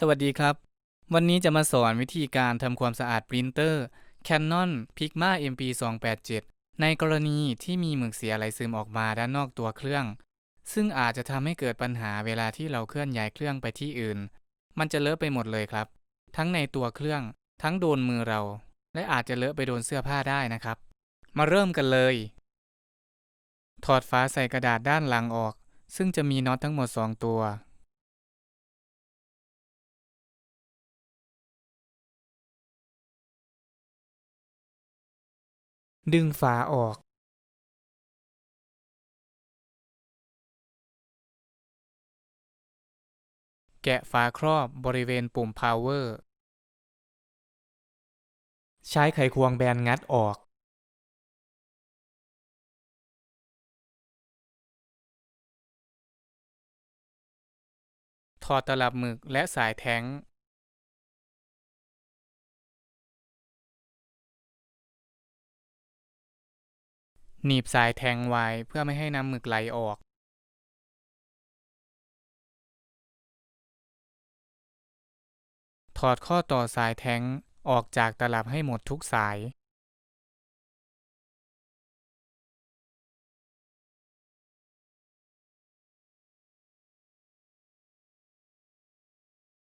สวัสดีครับ วันนี้จะมาสอนวิธีการทำความสะอาดปรินเตอร์ Canon Pigma MP 287 ในกรณีที่มีหมึกเสียไหลซึมออกมาด้านนอกตัวเครื่อง ซึ่งอาจจะทำให้เกิดปัญหาเวลาที่เราเคลื่อนย้ายเครื่องไปที่อื่น มันจะเลอะไปหมดเลยครับ ทั้งในตัวเครื่อง ทั้งโดนมือเรา และอาจจะเลอะไปโดนเสื้อผ้าได้นะครับ มาเริ่มกันเลย ถอดฝาใส่กระดาษด้านหลังออก ซึ่งจะมีน็อตทั้งหมด 2 ตัว ดึงฝาออกแกะฝาครอบบริเวณปุ่ม power ใช้ไขควงแบนงัดออก ถอดตลับหมึกและสายแท้ง หนีบสายแทงไว้เพื่อไม่ให้น้ำหมึกไหลออกถอดข้อต่อสายแท้งออกจากตลับให้หมดทุกสาย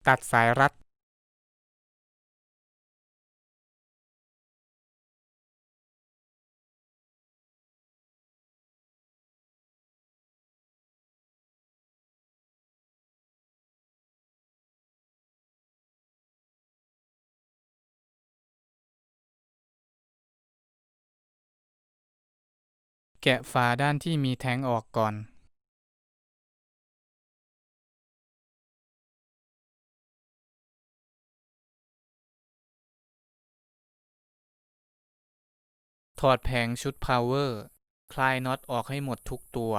ตัดสายรัด แกะฝาด้านที่มีแท้งออกก่อนถอดแผงชุด power คลายน็อตออกให้หมดทุกตัว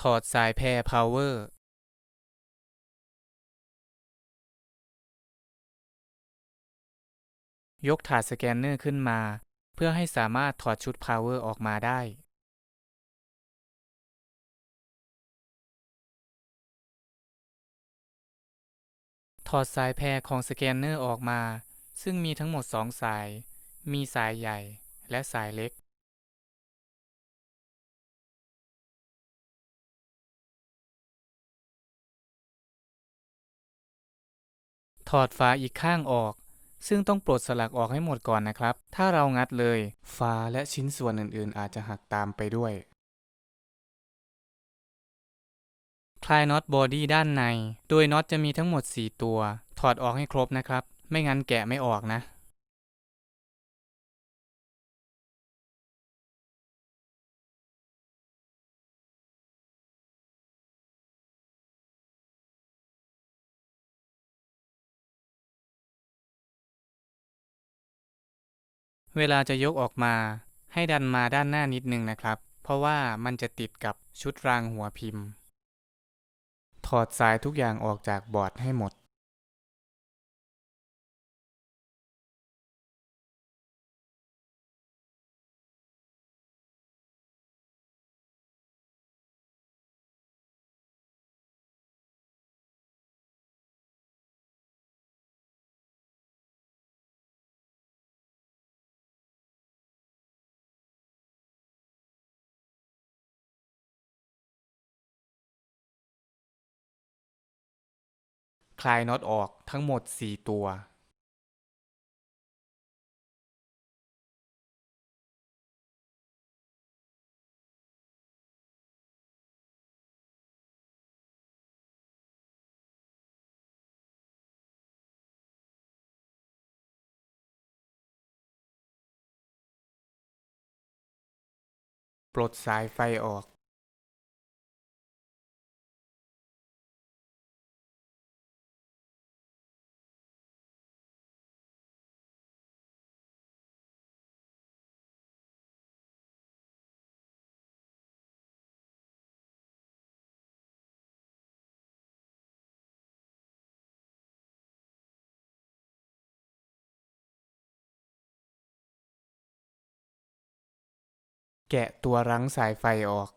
ถอดสายแพร power ยกถาดสแกนเนอร์ขึ้นมา เพื่อให้สามารถถอดชุด power ออกมาได้ ถอดสายแพรของสแกนเนอร์ออกมา ซึ่งมีทั้งหมด 2 สาย มีสายใหญ่และสายเล็ก ถอดฝาอีกข้างออก ซึ่งต้องปลดสลักออกให้หมดก่อนนะครับ ถ้าเรางัดเลย ฝาและชิ้นส่วนอื่นๆ อาจจะหักตามไปด้วย คลายน็อตบอดี้ด้านใน โดยน็อตจะมีทั้งหมด 4 ตัว ถอดออกให้ครบนะครับ ไม่งั้นแกะไม่ออกนะ เวลาจะยกออกมา ให้ดันมาด้านหน้านิดนึงนะครับ เพราะว่ามันจะติดกับชุดรางหัวพิมพ์ ถอดสายทุกอย่างออกจากบอร์ดให้หมด คลายน็อตออกทั้งหมด 4 ตัวปลดสายไฟออก แกะตัวรั้งสายไฟออก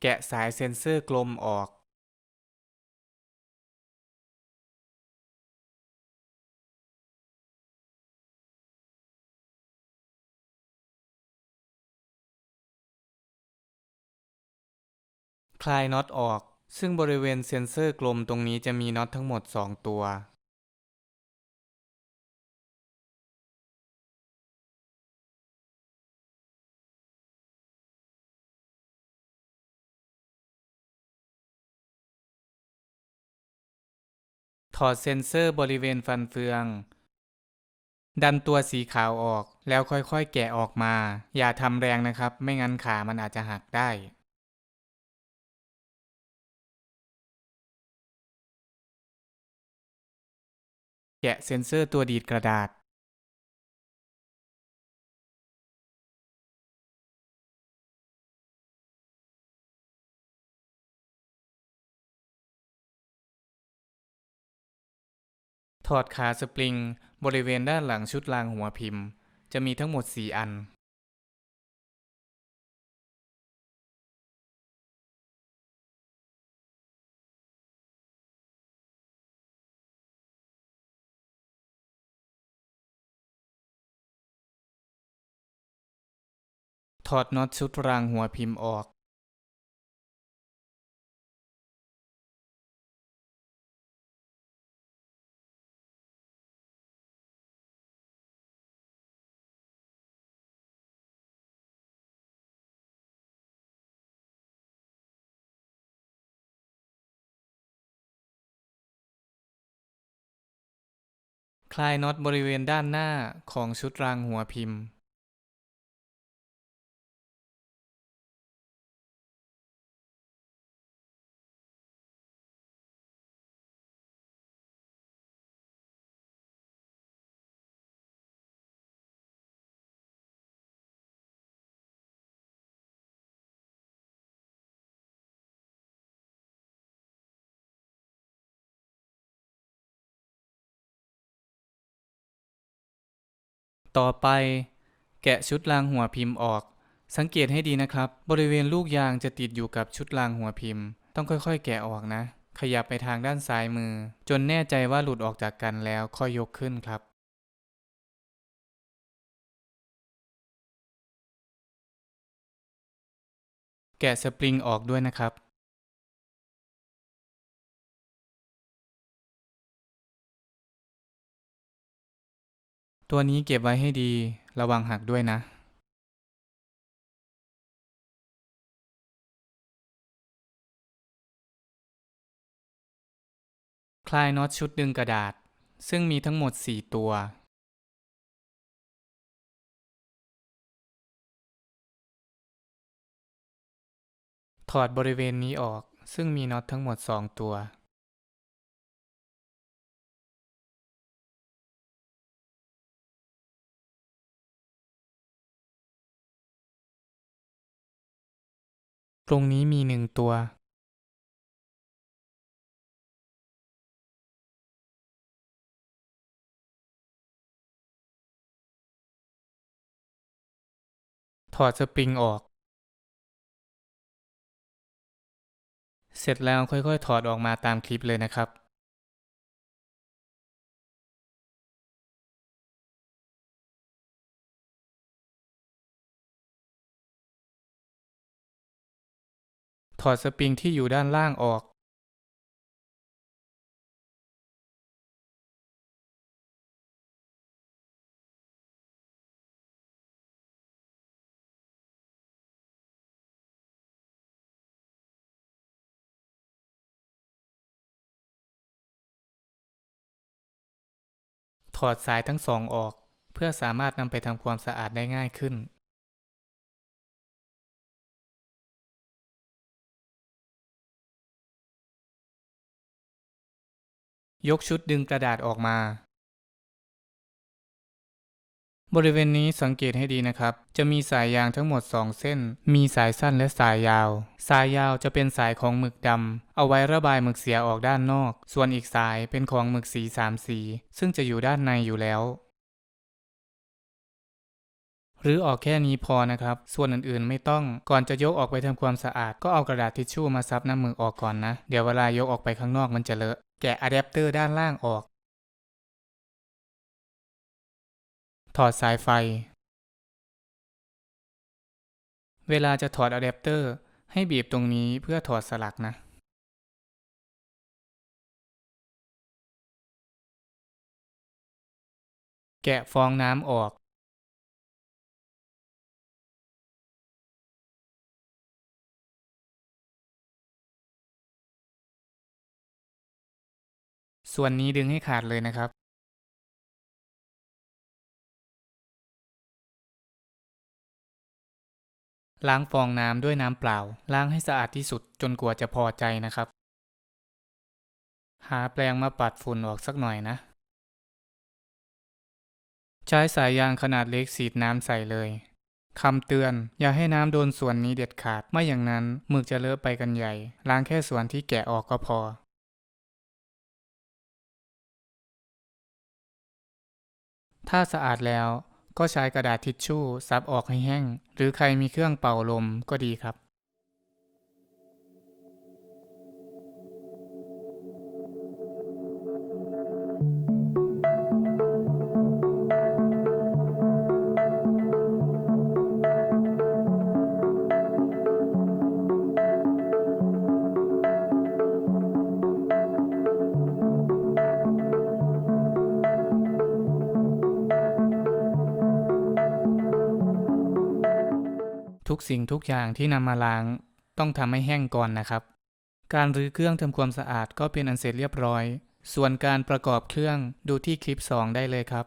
แกะสายเซ็นเซอร์กลมออก คลายน็อตออก ซึ่งบริเวณเซ็นเซอร์กลมตรงนี้จะมีน็อตทั้งหมด 2 ตัว ถอดเซ็นเซอร์บริเวณฟันเฟือง ดันตัวสีขาวออกแล้วค่อยๆ แกะออกมา อย่าทำแรงนะครับ ไม่งั้นขามันอาจจะหักได้ แกะเซ็นเซอร์ตัวดีดกระดาษถอดขาสปริง บริเวณด้านหลังชุดรางหัวพิมพ์ จะมีทั้งหมด 4 อัน ถอดน็อตชุดรางหัวพิมพ์ออกคลายน็อตบริเวณด้านหน้าของชุดรางหัวพิมพ์ ต่อไป แกะชุดรางหัวพิมพ์ออก สังเกตให้ดีนะครับ บริเวณลูกยางจะติดอยู่กับชุดรางหัวพิมพ์ ต้องค่อยๆ แกะออกนะ ขยับไปทางด้านซ้ายมือ จนแน่ใจว่าหลุดออกจากกันแล้วค่อยยกขึ้นครับแกะสปริงออกด้วยนะครับ ตัวนี้เก็บไว้ให้ดี ระวังหักด้วยนะคลายน็อตชุดดึงกระดาษ ซึ่งมีทั้งหมด 4 ตัว ถอดบริเวณนี้ออกซึ่งมีน็อตทั้งหมด 2 ตัว ตรงนี้มีหนึ่งตัวถอดสปริงออก เสร็จแล้วค่อยๆ ถอดออกมาตามคลิปเลยนะครับ ถอดสปริงที่อยู่ด้านล่างออกถอดสายทั้งสองออก เพื่อสามารถนำไปทำความสะอาดได้ง่ายขึ้น ยกชุดดึงกระดาษออกมา บริเวณนี้สังเกตให้ดีนะครับ จะมีสายยางทั้งหมด 2 เส้น มีสายสั้นและสายยาว สายยาวจะเป็นสายของหมึกดำเอาไว้ระบายหมึกเสียออกด้านนอก ส่วนอีกสายเป็นของหมึกสีสามสี ซึ่งจะอยู่ด้านในอยู่แล้วหรือออกแค่นี้พอนะครับ ส่วนอื่นๆไม่ต้อง ก่อนจะยกออกไปทำความสะอาด ก็เอากระดาษทิชชู่มาซับน้ำหมึกออกก่อนนะ เดี๋ยวเวลายกออกไปข้างนอกมันจะเลอะ แกะอะแดปเตอร์ด้านล่างออก ถอดสายไฟ เวลาจะถอดอะแดปเตอร์ให้บีบตรงนี้เพื่อถอดสลักนะ แกะฟองน้ำออก ส่วนนี้ดึงให้ขาดเลยนะครับล้างฟองน้ำด้วยน้ำเปล่า ล้างให้สะอาดที่สุดจนกว่าจะพอใจนะครับ หาแปรงมาปัดฝุ่นออกสักหน่อยนะ ใช้สายยางขนาดเล็กสีดน้ำใส่เลยคำเตือน อย่าให้น้ำโดนส่วนนี้เด็ดขาด ไม่อย่างนั้นหมึกจะเลอะไปกันใหญ่ ล้างแค่ส่วนที่แกะออกก็พอ ถ้าสะอาดแล้วก็ใช้กระดาษทิชชู่ซับออกให้แห้ง หรือใครมีเครื่องเป่าลมก็ดีครับ ทุกสิ่งทุกอย่างที่นำมาล้างต้องทำให้แห้งก่อนนะครับ การรื้อเครื่องทำความสะอาดก็เป็นอันเสร็จเรียบร้อย ส่วนการประกอบเครื่องดูที่คลิป 2 ได้เลยครับ